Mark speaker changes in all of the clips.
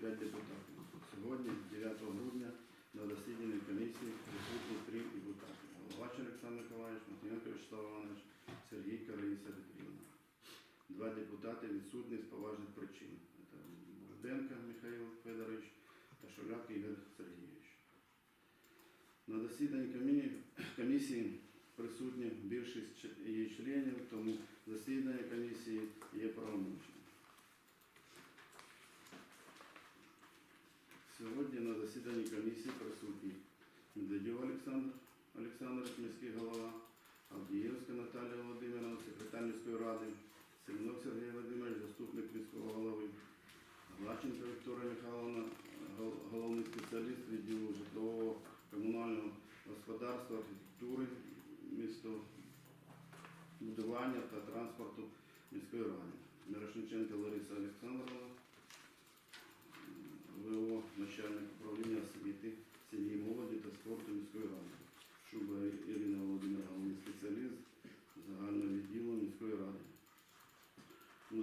Speaker 1: 5 депутатів. Сьогодні, 9 грудня, на засіданні комісії присутні три депутати. Головач Олександр Миколаївич, Матвієнко Вячеслав Іванович, Сергій Раїса Петрівна. Два депутати відсутні з поважних причин. Це Бурденко Михайло Федорович та Шуляк Ігор Сергійович. На засіданні комісії присутні більшість її членів, тому засідання комісії є правомочним. Сьогодні на засіданні комісії присутні Медведєв Олександр Олександрович, міський голова, Авдієвська Наталія Володимировна, секретар міської ради, Семенов Сергій Володимирович, заступник міського голови, Глаченко Вікторія Михайловна, головний спеціаліст відділу житлового комунального господарства, архітектури, містобудування та транспорту міської ради. Мирошниченко Лариса Олександровна, ВО, начальник управління освіти, сім'ї, молоді та спорту міської ради. Шуба Ірина Володимирівна, головний спеціаліст загального відділу міської ради. У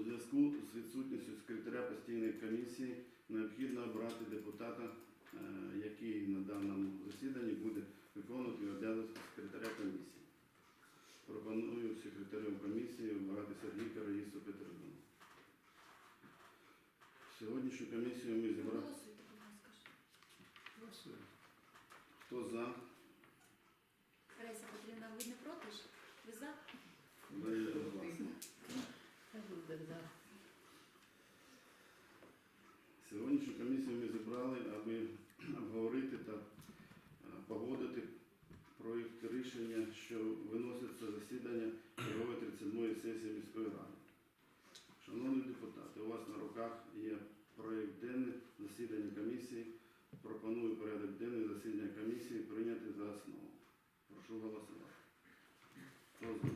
Speaker 1: відсутністю секретаря постійної комісії необхідно обрати депутата, е, який на даному засіданні буде виконувати обов'язки секретаря комісії. Пропоную секретарем комісії обрати Сергійка Раїсу Петрівну. Сьогоднішню комісію ми зібрали.
Speaker 2: Голосуйте, будь ласка. ж.
Speaker 1: Хто за?
Speaker 2: Раїса Петрівна, ви не проти ж? Ви за?
Speaker 1: Ви власне. Сьогоднішню комісію ми зібрали, аби обговорити та е, погодити проєкт рішення, що виноситься засідання чергової 37-ї сесії міської ради. Шановні депутати, у вас на руках є проєкт денний засідання комісії. Пропоную порядок денний засідання комісії прийняти за основу. Прошу голосувати. Хто за?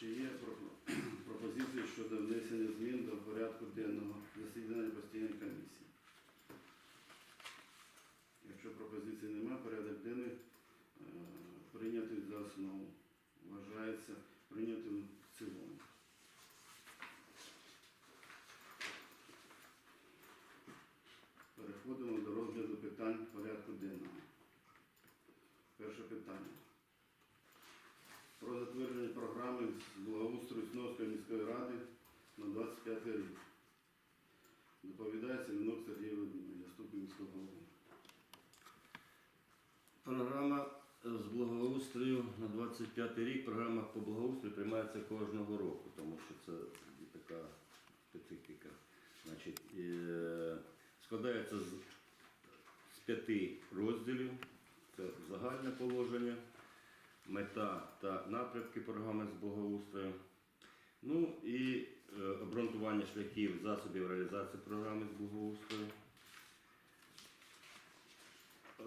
Speaker 1: Чи є пропозиції щодо внесення змін порядку денного засідання постійної комісії? Якщо пропозицій немає, порядок денний е, прийнятий за основу. Вважається прийнятим в цілому. Переходимо до розгляду питань порядку денного. Перше питання про затвердження програми з благоустрою Сновської міської ради на 25 рік. Доповідає Семенок Сергій Володимирович, заступник міського голови.
Speaker 3: Програма з благоустрою на 25 рік. Програма по благоустрою приймається кожного року, тому що це така специфіка. Значить, е, складається з, з п'яти розділів. Це загальне положення, мета та напрямки програми з благоустрою. Ну і е, обґрунтування шляхів засобів реалізації програми з благоустрою.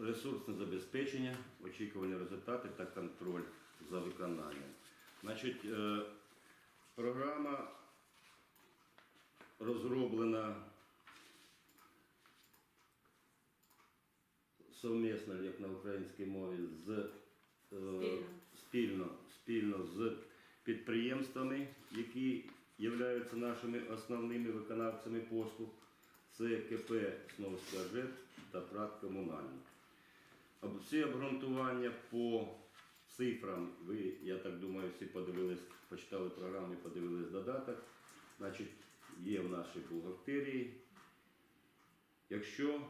Speaker 3: Ресурсне забезпечення, очікувані результати та контроль за виконанням. Значить, е, програма розроблена совмісно, як на українській мові, з е,
Speaker 2: Спільно.
Speaker 3: спільно, спільно з підприємствами, які являються нашими основними виконавцями послуг. Це КП Сновська ЖЕТ та ПРАТ Комунальний. Об- Всі обґрунтування по цифрам, ви, я так думаю, всі подивились, почитали програму подивились додаток. Значить, є в нашій бухгалтерії. Якщо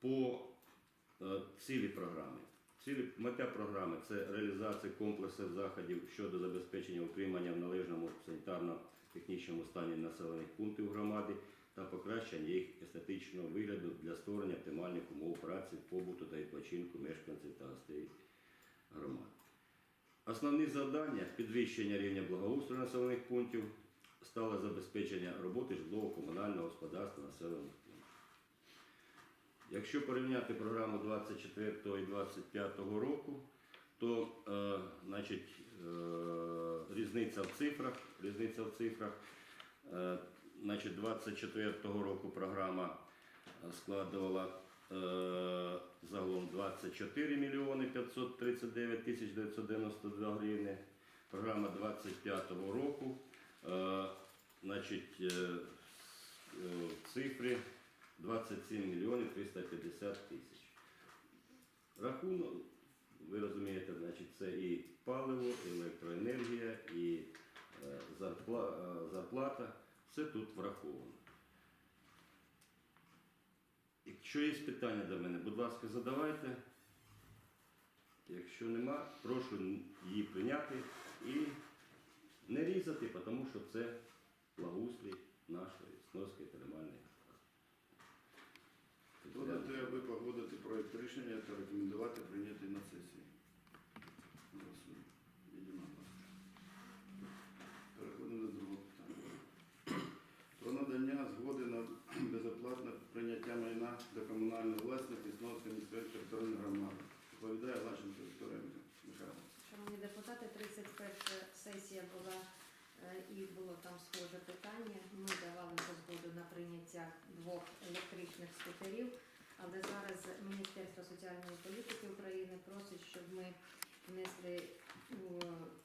Speaker 3: по е, цілі програми, цілі, мета програми це реалізація комплексу заходів щодо забезпечення утримання в належному санітарно-технічному стані населених пунктів громади та покращення їх естетичного вигляду для створення оптимальних умов праці, побуту та відпочинку мешканців та гостей громад. Основні завдання підвищення рівня благоустрою населених пунктів, стале забезпечення роботи житлово-комунального господарства населених. Якщо порівняти програму 24 і 25 року, то е, значить, е, різниця в цифрах, різниця в цифрах, е, значить, 24 року програма е, складувала е, загалом 24 мільйони 539 тисяч 992 гривни. Програма 25 року, е, значить, е, е, в цифрі 27 мільйонів 350 тисяч. Рахунок, ви розумієте, значить, це і паливо, і електроенергія, і е, е, зарплата. Все тут враховано. Якщо є питання до мене, будь ласка, задавайте. Якщо нема, прошу її прийняти і не різати, тому що це благоустрій нашої Сновської термальної.
Speaker 1: За аби погодити проект рішення та рекомендувати прийняти на сесії? Голосуємо. Єдиногласно. Переходимо до другого питання. Про надання згоди на безоплатне прийняття майна до комунальної власності Сновської міської територіальної громади. Доповідає Лащенко Вікторія Михайловна.
Speaker 2: Шановні депутати, 31 сесія була е, і було там схоже питання. Ми давали згоду на прийняття двох електричних але зараз Міністерство соціальної політики України просить, щоб ми внесли у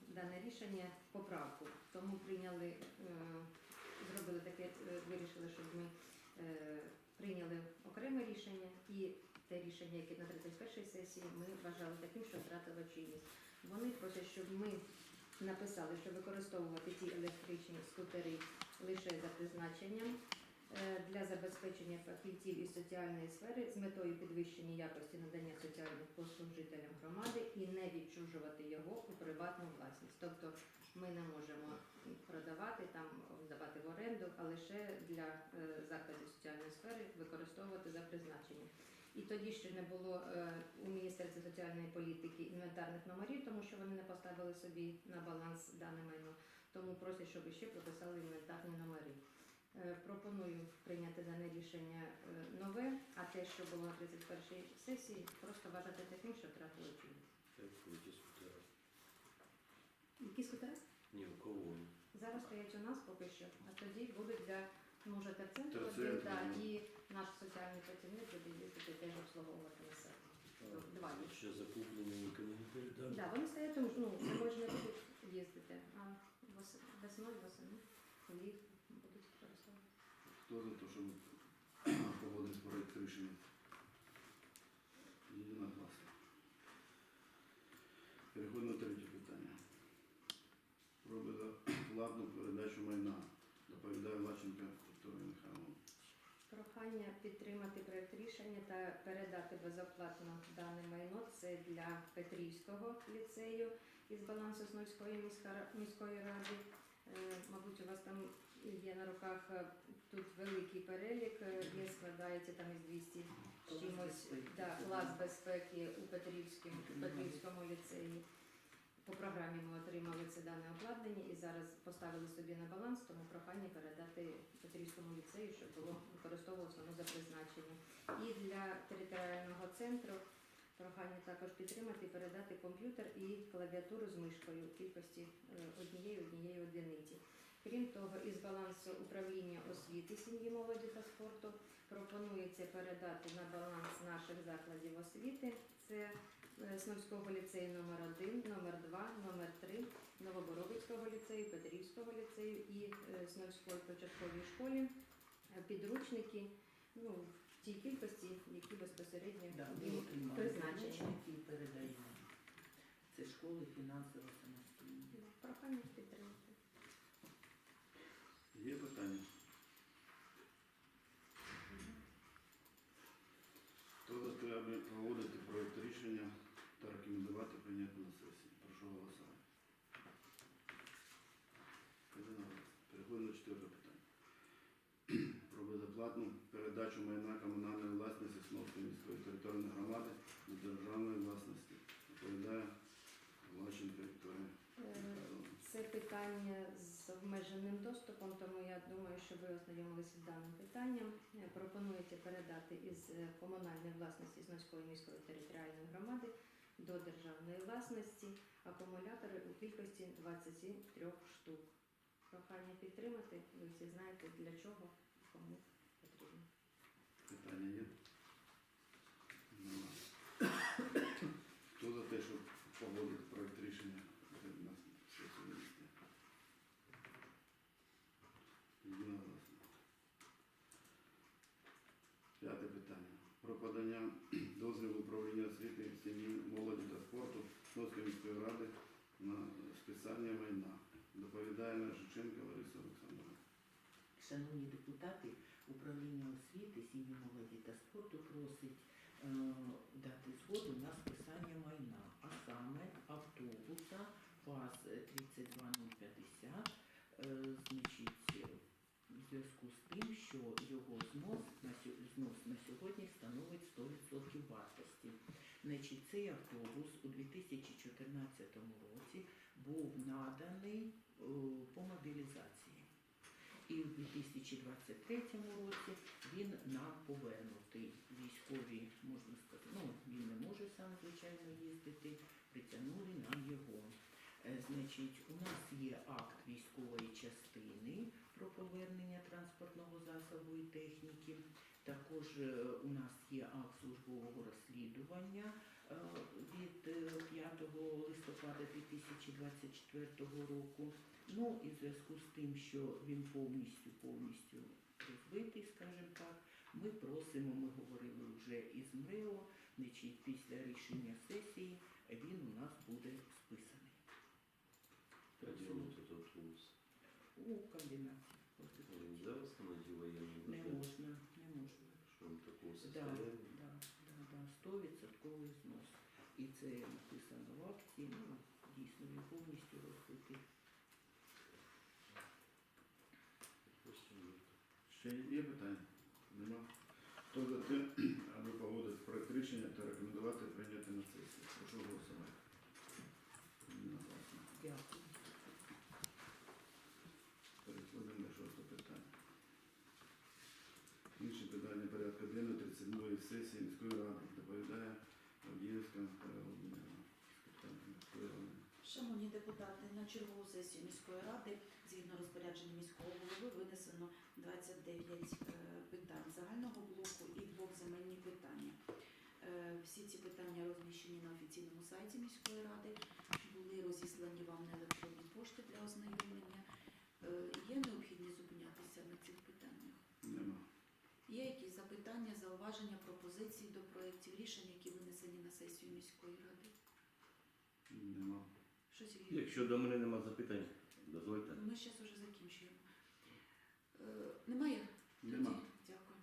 Speaker 2: дане рішення поправку. Тому прийняли, е, зробили таке, е, вирішили, щоб ми е, прийняли окреме рішення і те рішення, яке на 31 сесії, ми вважали таким, що втратило чинність. Вони просять, щоб ми написали, що використовувати ті електричні скутери лише за призначенням е, для забезпечення фахівців із соціальної сфери з метою підвищення якості надання соціальних послуг жителям громади і не відчужувати його у приватну власність. Тобто ми не можемо продавати там, здавати в оренду, а лише для е, закладів соціальної сфери використовувати за призначенням. І тоді ще не було е, у Міністерстві соціальної політики інвентарних номерів, тому що вони не поставили собі на баланс дане майно. Тому просять, щоб ще прописали інвентарні номери. Е, Пропоную прийняти дане рішення е, нове, а те, що було на 31 сесії, просто вважати таким, що втратило чинність. Які скутери?
Speaker 4: Ні, у кого вони?
Speaker 2: Зараз стоять у нас поки що, а тоді будуть для може терцентру да,
Speaker 1: ну.
Speaker 2: і наш соціальний працівник буде їздити теж обслуговувати населення. Два є.
Speaker 4: Ще закуплені нікому не передали.
Speaker 2: Да, вони стоять, тому що, ну, зимою ж не будуть їздити, а вос- весною, восени, вліт будуть використовувати.
Speaker 1: Хто за те, щоб погодити проект рішення? Єдиногласно. Переходимо до третє питання. Про безоплатну передачу майна. Доповідає Лаченка Вікторія Михайловна.
Speaker 2: Прохання підтримати проект рішення та передати безоплатно дане майно. Це для Петрівського ліцею із балансу Снольської міської ради. Е, Мабуть, у вас там є на руках е, тут великий перелік, е, він складається там із 200 чимось да, клас безпеки у Петрівському, у Петрівському ліцеї. По програмі ми отримали це дане обладнання і зараз поставили собі на баланс, тому прохання передати Петрівському ліцею, щоб було використовувалося воно за призначенням. І для територіального центру прохання також підтримати передати комп'ютер і клавіатуру з мишкою в кількості е, однієї однієї одиниці. Крім того, із балансу управління освіти, сім'ї, молоді та спорту пропонується передати на баланс наших закладів освіти. Це е, Сновського ліцею номер 1 номер 2 номер 3 Новоборовицького ліцею, Петрівського ліцею і е, Сновської початковій школі е, підручники ну, в тій кількості, які безпосередньо
Speaker 5: Да,
Speaker 2: призначені.
Speaker 5: Це школи фінансово самостійні.
Speaker 2: Прохання підтримати.
Speaker 1: Є питання? Хто за те, аби проводити проект рішення та рекомендувати прийняти на сесії? Прошу голосувати. Єдиногласно. Переходимо до четвертого питання. Про безоплатну передачу майна комунальної власності Сновської міської територіальної громади до державної власності. Доповідає Лащенко Вікторія
Speaker 2: Це питання з обмеженим доступом, тому я думаю, що ви ознайомилися з даним питанням. Е, Пропонується передати із е, комунальної власності Знойської міської територіальної громади до державної власності акумулятори у кількості 23 штук. Прохання підтримати, ви всі знаєте для чого, кому.
Speaker 1: Питання є? Хто за те, щоб погодити проєкт рішення на сесії? Єдиногласно. П'яте питання. Про подання дозволу управління освіти, сім'ї, молоді та спорту Носької міської ради на списання майна. Доповідає Нажиченка Лариса Олександровна.
Speaker 5: Шановні депутати, управління освіти, сім'ї молоді та спорту просить е, дати згоду на списання майна, а саме автобуса ВАЗ 32050, е, значить, в зв'язку з тим, що його знос на, знос на сьогодні становить 100% вартості. Значить, цей автобус у 2014 році був наданий е, по мобілізації. І у 2023 році він нам повернутий. Військові, можна сказати, ну він не може сам, звичайно, їздити, притягнули нам його. Е, Значить, у нас є акт військової частини про повернення транспортного засобу і техніки. Також е, у нас є акт службового розслідування від е, 5 листопада 2024 року. Ну і в зв'язку з тим, що він повністю повністю розбитий, скажімо так, ми просимо, ми говорили вже із МРЕО, значить, після рішення сесії він у нас буде списаний
Speaker 4: где вот
Speaker 5: у комбінаті.
Speaker 4: Его Нельзя восстановить
Speaker 5: Не можна, не можна.
Speaker 4: Он такого
Speaker 5: да, 100% знос. І це написано в акті, ну, дійсно, він повністю.
Speaker 4: Допустим,
Speaker 1: Ще є питання? Нема. Хто за те, аби погодити проект рішення та рекомендувати прийняти на сесію? Прошу голосувати.
Speaker 5: Дякую.
Speaker 1: Переходимо до шостого питання. Інші питання порядку денного 37-ї сесії міської ради доповідає Авдіївська міської ради.
Speaker 6: Шановні депутати, на чергову сесію міської ради згідно розпорядження міського голови винесено 29 е, питань загального блоку і двох земельні питання. Е, Всі ці питання розміщені на офіційному сайті міської ради, були розіслані вам на електронні пошти для ознайомлення. Е, Є необхідність зупинятися на цих питаннях? Є якісь запитання, зауваження, пропозиції до проєктів рішень, які винесені на сесію міської ради?
Speaker 1: Нема.
Speaker 6: Щось є?
Speaker 3: Якщо до мене нема запитань, дозвольте.
Speaker 6: Ми зараз вже закінчуємо. Е, немає?
Speaker 1: Нема.
Speaker 6: Тоді Дякую.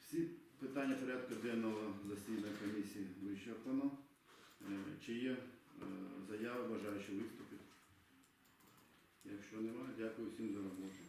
Speaker 1: Всі питання порядку денного засідання комісії вичерпано. Е, Чи є е, заяви бажаючі виступити? Якщо немає, дякую всім за роботу.